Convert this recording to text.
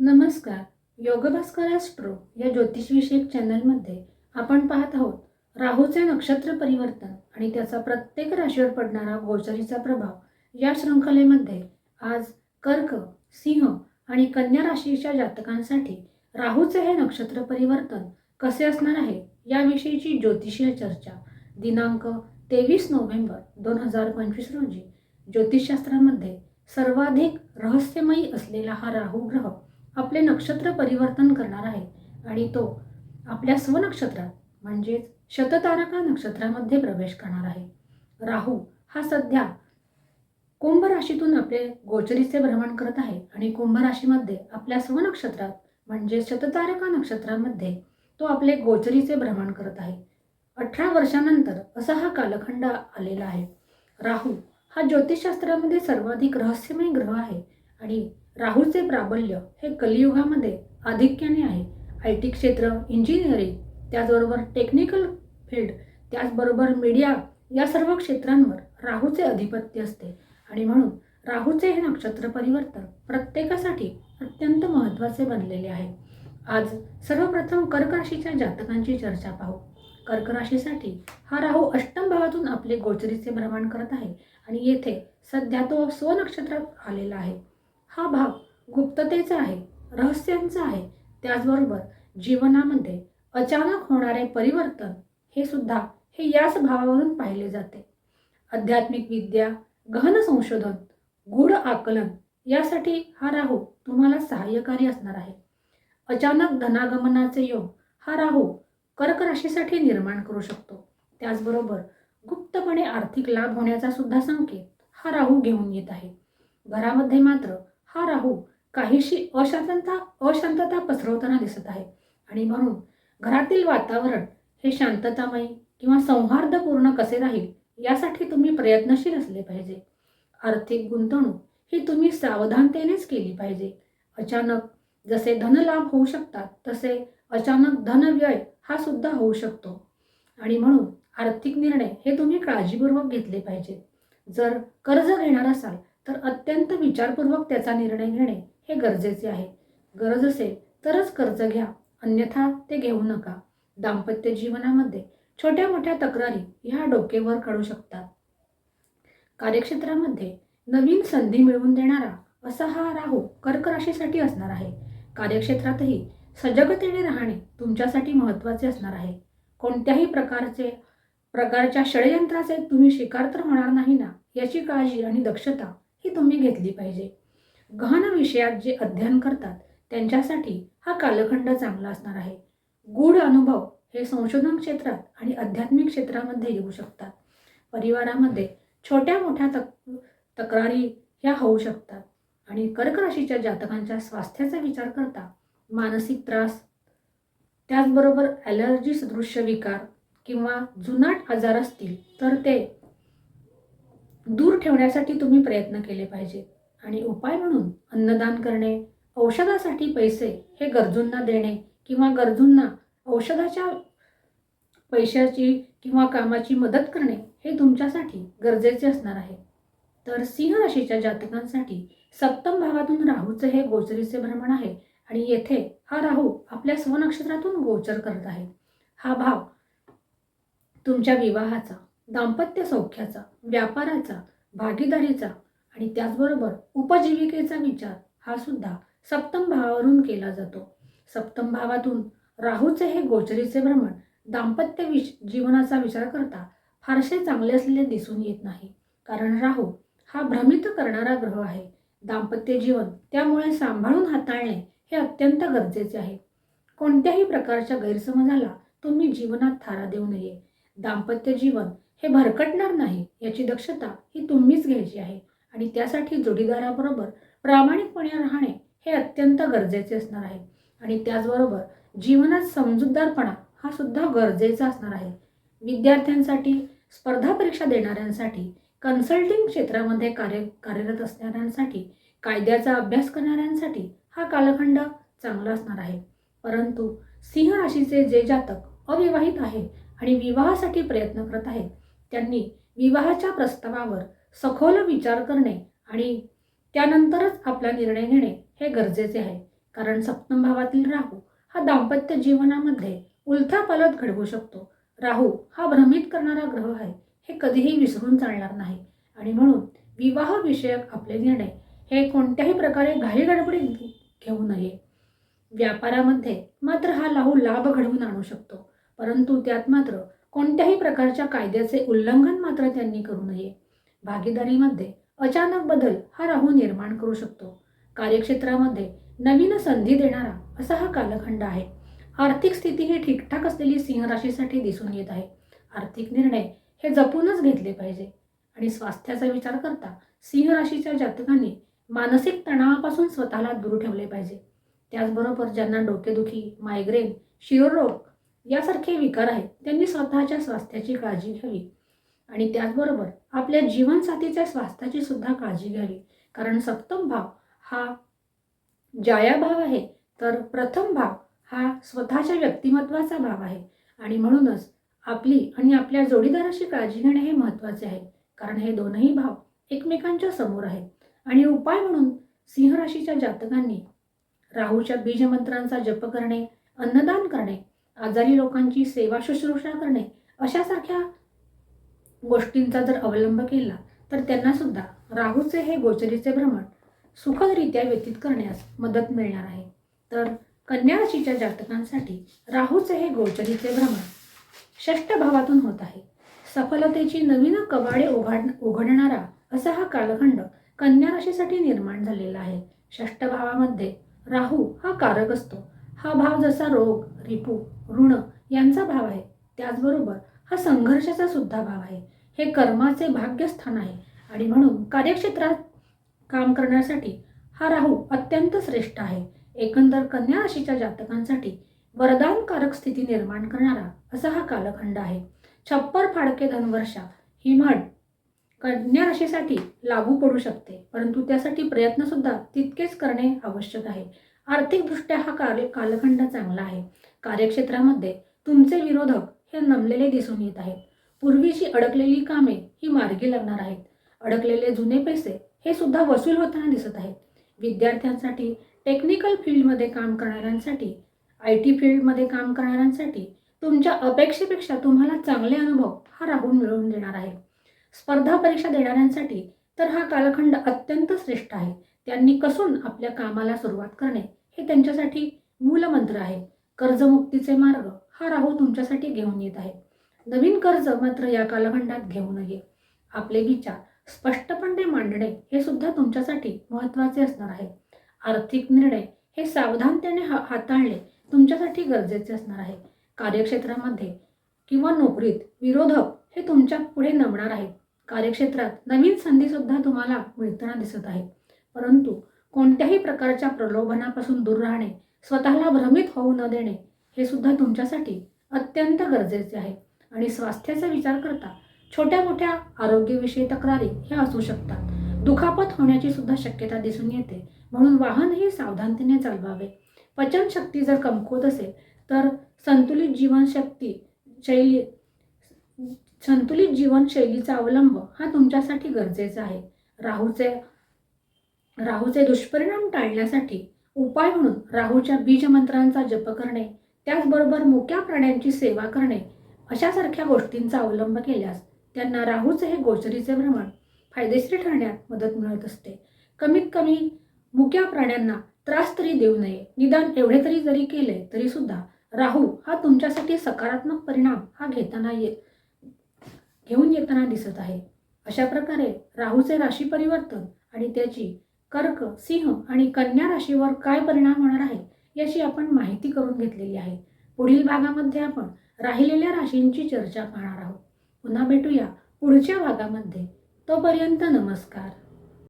नमस्कार. योगभास्कर ॲस्ट्रो या ज्योतिषविषयक चॅनलमध्ये आपण पाहत आहोत राहूचे नक्षत्र परिवर्तन आणि त्याचा प्रत्येक राशीवर पडणारा गोचरीचा प्रभाव या शृंखलेमध्ये आज कर्क सिंह आणि कन्या राशीच्या जातकांसाठी राहूचे हे नक्षत्र परिवर्तन कसे असणार आहे याविषयीची ज्योतिषीय चर्चा दिनांक तेवीस नोव्हेंबर दोन हजार पंचवीस रोजी ज्योतिषशास्त्रामध्ये सर्वाधिक रहस्यमयी असलेला हा राहू ग्रह आपले नक्षत्र परिवर्तन करणार आहे. आणि तो आपल्या स्वनक्षत्रात म्हणजेच शततारका नक्षत्रामध्ये प्रवेश करणार आहे. राहू हा सध्या कुंभ राशीतून आपले गोचरीचे भ्रमण करत आहे. आणि कुंभ राशीमध्ये आपल्या स्वनक्षत्रात म्हणजे शततारका नक्षत्रामध्ये तो आपले गोचरीचे भ्रमण करत आहे. अठरा वर्षानंतर असा हा कालखंड आलेला आहे. राहू हा ज्योतिषशास्त्रामध्ये सर्वाधिक रहस्यमय ग्रह आहे. आणि राहूचे प्राबल्य हे कलियुगामध्ये आधिक्याने आहे. आय टी क्षेत्र इंजिनिअरिंग त्याचबरोबर टेक्निकल फील्ड त्याचबरोबर मीडिया या सर्व क्षेत्रांवर राहूचे अधिपत्य असते. आणि म्हणून राहूचे हे नक्षत्र परिवर्तन प्रत्येकासाठी अत्यंत महत्त्वाचे बनलेले आहे. आज सर्वप्रथम कर्क राशीच्या जातकांची चर्चा पाहू. कर्क राशीसाठी हा राहू अष्टम भावातून आपले गोचरीचे भ्रमण करत आहे. आणि येथे सध्या तो स्वनक्षत्रात आलेला आहे. हा भाग गुप्ततेचा आहे रहस्यांचा आहे. त्याचबरोबर जीवनामध्ये अचानक होणारे परिवर्तन हे सुद्धा हे याच भावावरून पाहिले जाते. आध्यात्मिक विद्या गहन संशोधन गूढ आकलन यासाठी हा राहू तुम्हाला सहाय्यकारी असणार आहे. अचानक धनागमनाचे योग हा राहू कर्क राशीसाठी निर्माण करू शकतो. त्याचबरोबर गुप्तपणे आर्थिक लाभ होण्याचा सुद्धा संकेत हा राहू घेऊन येत आहे. घरामध्ये मात्र हा राहू काहीशी अशांतता अशांतता पसरवताना दिसत आहे. आणि म्हणून घरातील वातावरण हे शांततामय किंवा सौहार्दपूर्ण कसे राहील यासाठी तुम्ही प्रयत्नशील असले पाहिजे. आर्थिक गुंतवणूक ही तुम्ही सावधानतेनेच केली पाहिजे. अचानक जसे धनलाभ होऊ शकतात तसे अचानक धनव्यय हा सुद्धा होऊ शकतो. आणि म्हणून आर्थिक निर्णय हे तुम्ही काळजीपूर्वक घेतले पाहिजे जर कर्ज घेणार असाल तर अत्यंत विचारपूर्वक त्याचा निर्णय घेणे हे गरजेचे आहे. गरज असेल तरच कर्ज घ्या अन्यथा ते घेऊ नका. दाम्पत्य जीवनामध्ये छोट्या मोठ्या तक्रारी ह्या डोकेवर काढू शकतात. कार्यक्षेत्रामध्ये नवीन संधी मिळवून देणारा असा हा राहू कर्क राशीसाठी असणार आहे. कार्यक्षेत्रातही सजगतेने राहणे तुमच्यासाठी महत्त्वाचे असणार आहे. कोणत्याही प्रकारचे प्रकारच्या षडयंत्राचे तुम्ही शिकार तर होणार नाही ना याची काळजी आणि दक्षता ती तुम्ही घेतली पाहिजे. गहन विषयात जे अध्ययन करतात त्यांच्यासाठी हा कालखंड चांगला असणार आहे. गूढ अनुभव हे संशोधन क्षेत्रात आणि आध्यात्मिक क्षेत्रामध्ये येऊ शकतात. परिवारामध्ये छोट्या मोठ्या तक तक्रारी ह्या होऊ शकतात. आणि कर्क राशीच्या जातकांच्या स्वास्थ्याचा विचार करता मानसिक त्रास त्याचबरोबर ॲलर्जी सदृश्य विकार किंवा जुनाट आजार असतील तर ते दूर ठेवण्यासाठी तुम्ही प्रयत्न केले पाहिजेत आणि उपाय म्हणून अन्नदान करणे औषधासाठी पैसे हे गरजूंना देणे किंवा गरजूंना औषधाच्या पैशाची किंवा कामाची मदत करणे हे तुमच्यासाठी गरजेचे असणार आहे. तर सिंह राशीच्या जातकांसाठी सप्तम भागातून राहूचे हे गोचरीचे भ्रमण आहे आणि येथे हा राहू आपल्या स्वनक्षत्रातून गोचर करत आहे. हा भाव तुमच्या विवाहाचा. दाम्पत्य सौख्याचा व्यापाराचा भागीदारीचा आणि त्याचबरोबर उपजीविकेचा विचार हा सुद्धा सप्तम भावावरून केला जातो. सप्तम भावातून राहूचे हे गोचरीचे भ्रमण दाम्पत्य विश जीवनाचा विचार करता फारसे चांगले असलेले दिसून येत नाही. कारण राहू हा भ्रमित करणारा ग्रह आहे. दाम्पत्य जीवन त्यामुळे सांभाळून हाताळणे हे अत्यंत गरजेचे आहे. कोणत्याही प्रकारच्या गैरसमजाला तुम्ही जीवनात थारा देऊ नये. दाम्पत्य जीवन हे भरकटणार नाही याची दक्षता ही तुम्हीच घ्यायची आहे. आणि त्यासाठी जोडीदाराबरोबर प्रामाणिकपणे राहणे हे अत्यंत गरजेचे असणार आहे. आणि त्याचबरोबर जीवनात समजूतदारपणा हा सुद्धा गरजेचा असणार आहे. विद्यार्थ्यांसाठी स्पर्धा परीक्षा देणाऱ्यांसाठी कन्सल्टिंग क्षेत्रामध्ये कार्य कार्यरत असणाऱ्यांसाठी कायद्याचा अभ्यास करणाऱ्यांसाठी हा कालखंड चांगला असणार आहे. परंतु सिंह राशीचे जे जातक अविवाहित आहे आणि विवाहासाठी प्रयत्न करत आहेत त्यांनी विवाहाच्या प्रस्तावावर सखोल विचार करणे आणि त्यानंतरच आपला निर्णय घेणे हे गरजेचे आहे. कारण सप्तम भावातील राहू हा दाम्पत्य जीवनामध्ये उलथापालथ घडवू शकतो. राहू हा भ्रमित करणारा ग्रह आहे हे कधीही विसरून चालणार नाही. आणि म्हणून विवाहविषयक आपले निर्णय हे कोणत्याही प्रकारे घाई गडबडीत घेऊ नये. व्यापारामध्ये मात्र हा लाहू लाभ घडवून आणू शकतो. परंतु त्यात मात्र कोणत्याही प्रकारच्या कायद्याचे उल्लंघन मात्र त्यांनी करू नये. भागीदारीमध्ये अचानक बदल हा राहू निर्माण करू शकतो. कार्यक्षेत्रामध्ये नवीन संधी देणारा असा हा कालखंड आहे. आर्थिक स्थिती ही ठीकठाक असलेली सिंह राशीसाठी दिसून येत आहे. आर्थिक निर्णय हे जपूनच घेतले पाहिजे. आणि स्वास्थ्याचा विचार करता सिंह राशीच्या जातकांनी मानसिक तणावापासून स्वतःला दूर ठेवले पाहिजे. त्याचबरोबर ज्यांना डोकेदुखी मायग्रेन शिरोरोग यासारखे विकार आहेत. त्यांनी स्वतःच्या स्वास्थ्याची काळजी घ्यावी. आणि त्याचबरोबर आपल्या जीवनसाथीच्या स्वास्थ्याची सुद्धा काळजी घ्यावी. कारण सप्तम भाव हा जाया भाव आहे. तर प्रथम भाव हा स्वतःच्या व्यक्तिमत्वाचा भाव आहे. आणि म्हणूनच आपली आणि आपल्या जोडीदाराची काळजी घेणे हे महत्त्वाचे आहे. कारण हे दोनही भाव एकमेकांच्या समोर आहेत. आणि उपाय म्हणून सिंह राशीच्या जातकांनी राहूच्या बीजमंत्रांचा जप करणे अन्नदान करणे आजारी लोकांची सेवा शुश्रूषा करणे अशासारख्या गोष्टींचा जर अवलंब केला तर त्यांनासुद्धा राहूचे हे गोचरीचे भ्रमण सुखदरित्या व्यतीत करण्यास मदत मिळणार आहे. तर कन्या राशीच्या जातकांसाठी राहूचे हे गोचरीचे भ्रमण षष्ठ भावातून होत आहे. सफलतेची नवीन कवाडे उघड उघडणारा असा हा कालखंड कन्या राशीसाठी निर्माण झालेला आहे. षष्ठ भावामध्ये राहू हा कारक असतो. हा भाव जसा रोग रिपू ऋण यांचा भाव आहे. त्याचबरोबर हा संघर्षाचा सुद्धा भाव आहे. हे कर्माचे भाग्यस्थान आहे. आणि म्हणून कार्यक्षेत्रात काम करण्यासाठी हा राहू अत्यंत श्रेष्ठ आहे. एकंदर कन्या राशीच्या जातकांसाठी वरदानकारक स्थिती निर्माण करणारा असा हा कालखंड आहे. छप्पर फाडके धनवर्षा ही म्हण कन्या राशीसाठी लागू पडू शकते. परंतु त्यासाठी प्रयत्नसुद्धा तितकेच करणे आवश्यक आहे. आर्थिकदृष्ट्या हा कार्य कालखंड चांगला आहे. कार्यक्षेत्रामध्ये तुमचे विरोधक हे नमलेले दिसून येत आहेत. पूर्वीची अडकलेली कामे ही मार्गी लागणार आहेत. अडकलेले जुने पैसे हे सुद्धा वसूल होताना दिसत आहेत. विद्यार्थ्यांसाठी टेक्निकल फील्डमध्ये काम करणाऱ्यांसाठी आय टी फील्डमध्ये काम करणाऱ्यांसाठी तुमच्या अपेक्षेपेक्षा तुम्हाला चांगले अनुभव हा राहून मिळवून देणार आहे स्पर्धा परीक्षा देणाऱ्यांसाठी तर हा कालखंड अत्यंत श्रेष्ठ आहे. त्यांनी कसून आपल्या कामाला सुरुवात करणे हे त्यांच्यासाठी मूलमंत्र आहे. कर्जमुक्तीचे मार्ग हा राहू तुमच्यासाठी घेऊन येत आहे. नवीन कर्ज मात्र या कालखंडात घेऊ नये. आपले विचार स्पष्टपणे मांडणे हे सुद्धा तुमच्यासाठी महत्त्वाचे असणार आहे. आर्थिक निर्णय हे सावधानतेने हा हाताळणे तुमच्यासाठी गरजेचे असणार आहे. कार्यक्षेत्रामध्ये किंवा नोकरीत विरोधक हे तुमच्यापुढे नमणार आहेत. कार्यक्षेत्रात नवीन संधीसुद्धा तुम्हाला मिळताना दिसत आहे. परंतु कोणत्याही प्रकारच्या प्रलोभनापासून दूर राहणे स्वतःला भ्रमित होऊ न देणे हे सुद्धा तुमच्यासाठी अत्यंत गरजेचे आहे. आणि स्वास्थ्याचा विचार करता छोट्या मोठ्या आरोग्यविषयी तक्रारी ह्या असू शकतात. दुखापत होण्याची सुद्धा शक्यता दिसून येते. म्हणून वाहनही सावधानतेने चालवावे. पचनशक्ती जर कमकुवत असेल तर संतुलित जीवनशक्ती शैली संतुलित जीवनशैलीचा अवलंब हा तुमच्यासाठी गरजेचा आहे. राहूचे राहूचे दुष्परिणाम टाळण्यासाठी उपाय म्हणून राहूच्या बीजमंत्रांचा जप करणे त्याचबरोबर मुक्या प्राण्यांची सेवा करणे अशासारख्या गोष्टींचा अवलंब केल्यास त्यांना राहूचे हे गोचरीचे भ्रमण फायदेशीर ठरण्यात मदत मिळत असते. कमीत कमी मुक्या प्राण्यांना त्रास तरी देऊ नये. निदान एवढे तरी जरी केले तरी सुद्धा राहू हा तुमच्यासाठी सकारात्मक परिणाम हा घेताना ये घेऊन येताना दिसत आहे. अशा प्रकारे राहूचे राशी परिवर्तन आणि त्याची कर्क सिंह आणि कन्या राशीवर काय परिणाम होणार आहे याची आपण माहिती करून घेतलेली आहे. पुढील भागामध्ये आपण राहिलेल्या राशींची चर्चा पाहणार आहोत. पुन्हा भेटूया पुढच्या भागामध्ये. तोपर्यंत नमस्कार.